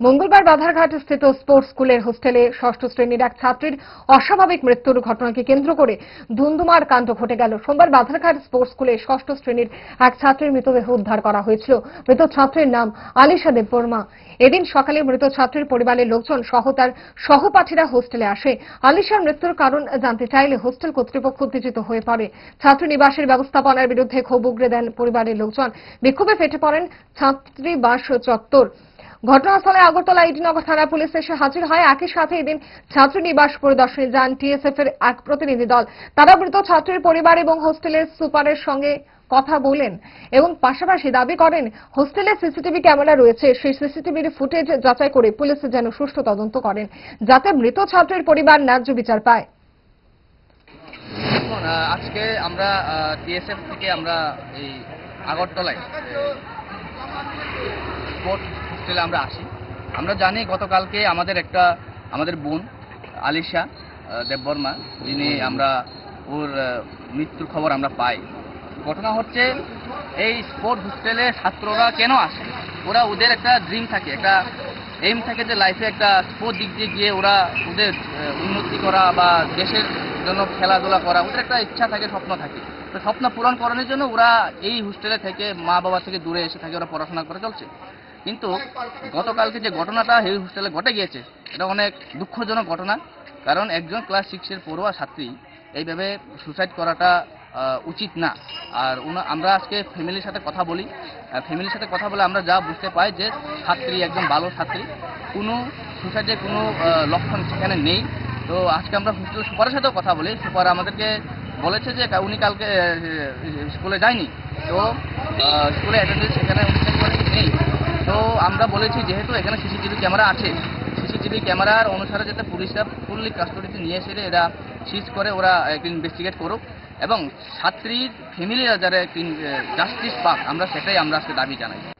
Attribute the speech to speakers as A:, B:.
A: মঙ্গলবার বাধারঘাট স্থিত স্পোর্টস স্কুলের হোস্টেলে ষষ্ঠ শ্রেণির এক ছাত্রীর অস্বাভাবিক মৃত্যুর ঘটনাকে কেন্দ্র করে ধুন্ধুমার কাণ্ড ঘটে গেল। সোমবার বাধারঘাট স্পোর্টস স্কুলে ষষ্ঠ শ্রেণির এক ছাত্রীর মৃতদেহ উদ্ধার করা হয়েছিল। মৃত ছাত্রীর নাম আলিশা দেববর্মা। এদিন সকালে মৃত ছাত্রীর পরিবারের লোকজন সহ তার সহপাঠীরা হোস্টেলে আসে। আলিশার মৃত্যুর কারণ জানতে চাইলে হোস্টেল কর্তৃপক্ষ উত্তেজিত হয়ে পড়ে। ছাত্রী নিবাসের ব্যবস্থাপনার বিরুদ্ধে ক্ষোভ উগরে দেন পরিবারের লোকজন। বিক্ষোভে ফেটে পড়েন ছাত্রীবাস চত্বর। ঘটনাস্থলে আগরতলা ইডিনগর থানা পুলিশ এসে হাজির হয়। একই সাথে এদিন ছাত্রী নিবাস পরিদর্শনে যান টিএসএফ এর এক প্রতিনিধি দল। তারা মৃত ছাত্রীর পরিবার এবং হোস্টেলের সুপারের সঙ্গে কথা বলেন এবং পাশাপাশি দাবি করেন, হোস্টেলে সিসিটিভি ক্যামেরা রয়েছে। সেই সিসিটিভির ফুটেজ যাচাই করে পুলিশ যেন সুষ্ঠু তদন্ত করেন, যাতে মৃত ছাত্রের পরিবার ন্যায্য বিচার পায়।
B: আজকে আমরা টিএসএফ থেকে আমরা এই আগরতলায় হোস্টেলে আমরা আসি। আমরা জানি গতকালকে আমাদের একটা, আমাদের বোন, আলিশা দেববর্মা, যিনি আমরা, ওর মৃত্যুর খবর আমরা পাই। ঘটনা হচ্ছে, এই স্পোর্ট হোস্টেলে ছাত্ররা কেন আসে? ওরা ওদের একটা ড্রিম থাকে, একটা এইম থাকে যে লাইফে একটা স্পোর্ট দিক দিয়ে গিয়ে ওরা ওদের উন্নতি করা বা দেশের জন্য খেলাধুলা করা, ওদের একটা ইচ্ছা থাকে, স্বপ্ন থাকে। তো স্বপ্ন পূরণ করানোর জন্য ওরা এই হোস্টেলে থেকে মা বাবা থেকে দূরে এসে থাকে, ওরা পড়াশোনা করে চলছে। কিন্তু গতকালকে যে ঘটনাটা এই হোস্টেলে ঘটে গিয়েছে, এটা অনেক দুঃখজনক ঘটনা, কারণ একজন ক্লাস সিক্সের পড়ুয়া ছাত্রী এইভাবে সুসাইড করাটা উচিত না। আর আমরা আজকে ফ্যামিলির সাথে কথা বলি। ফ্যামিলির সাথে কথা বলে আমরা যা বুঝতে পাই যে ছাত্রী একজন ভালো ছাত্রী, কোনো সুসাইডের কোনো লক্ষণ সেখানে নেই। তো আজকে আমরা হোস্টেল সুপারের সাথেও কথা বলি। সুপার আমাদেরকে বলেছে যে উনি কালকে স্কুলে যায়নি। তো স্কুলে অ্যাটেন্ডেন্স করে নেই? তো আমরা বলেছি, যেহেতু এখানে সিসিটিভি ক্যামেরা আছে সিসিটিভি ক্যামেরার অনুসারে যাতে পুলিশরা ফুললি কাস্টডিতে নিয়ে এসে এরা সিজ করে, ওরা ইনভেস্টিগেট করুক। এবং ছাত্রীর ফ্যামিলিরা যারা জাস্টিস পাক, আমরা সেটাই আমরা আজকে দাবি জানাই।